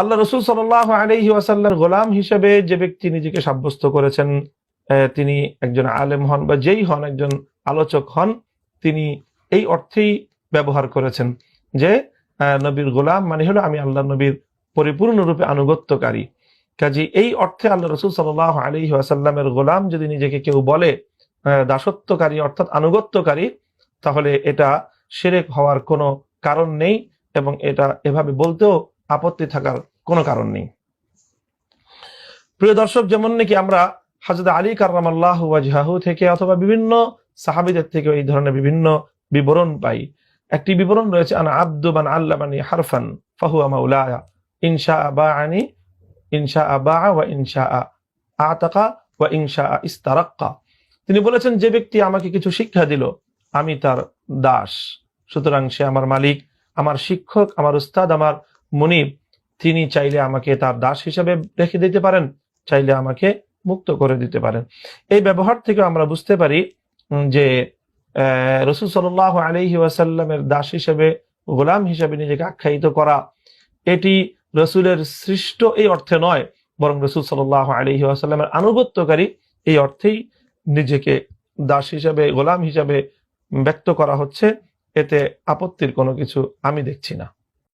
আল্লাহ রসুল সাল্লাহ আলহি ওয়াসাল্লার গোলাম হিসেবে যে ব্যক্তি নিজেকে সাব্যস্ত করেছেন তিনি একজন আলেম হন বা যেই হন, একজন আলোচক হন, তিনি এই অর্থেই ব্যবহার করেছেন যে নবীর গোলাম মানে হলো আমি আল্লাহ নবীর পরিপূর্ণরূপে আনুগত্যকারী। কাজে এই অর্থে আল্লাহ রসুল সাল্লাহ আলহি ওয়াসাল্লামের গোলাম যদি নিজেকে কেউ বলে দাসত্বকারী অর্থাৎ আনুগত্যকারী, তাহলে এটা সেরেক হওয়ার কোনো কারণ নেই এবং এটা এভাবে বলতেও আপত্তি থাকার কোনো কারণ নেই। প্রিয় দর্শক, যেমন নাকি আমরা হাজরত আলী কার্লামাল্লাহ ওয়াজহাহু থেকে অথবা বিভিন্ন সাহাবিদের থেকে এই ধরনের বিভিন্ন বিবরণ পাই। একটি বিবরণ রয়েছে, আনা আব্দু বান আল্লামানি হারফান, ফাহুয়া মাউলায়া ইনশা আবা আনি ইনশা আবা ওয়া ইনশা আতাকা ওয়া ইনশা ইস্তারাক্কা। তিনি বলেছেন, যে ব্যক্তি আমাকে কিছু শিক্ষা দিল, আমি তার দাস। সুতরাং সে আমার মালিক, আমার শিক্ষক, আমার উস্তাদ, আমার মুনিব, তিনি চাইলে আমাকে তার দাস হিসাবে রেখে দিতে পারেন, চাইলে আমাকে মুক্ত করে দিতে পারেন। এই ব্যবহার থেকে আমরা বুঝতে পারি যে রসুল সাল আলহি ওয়াসাল্লামের দাস হিসেবে, গোলাম হিসেবে নিজেকে আখ্যায়িত করা, এটি রসুলের সৃষ্ট এই অর্থে নয়, বরং রসুল সাল আলহি ওয়াসাল্লামের আনুগত্যকারী এই অর্থেই নিজেকে দাস হিসাবে, গোলাম হিসাবে ব্যক্ত করা হচ্ছে। এতে আপত্তির কোনো কিছু আমি দেখছি না।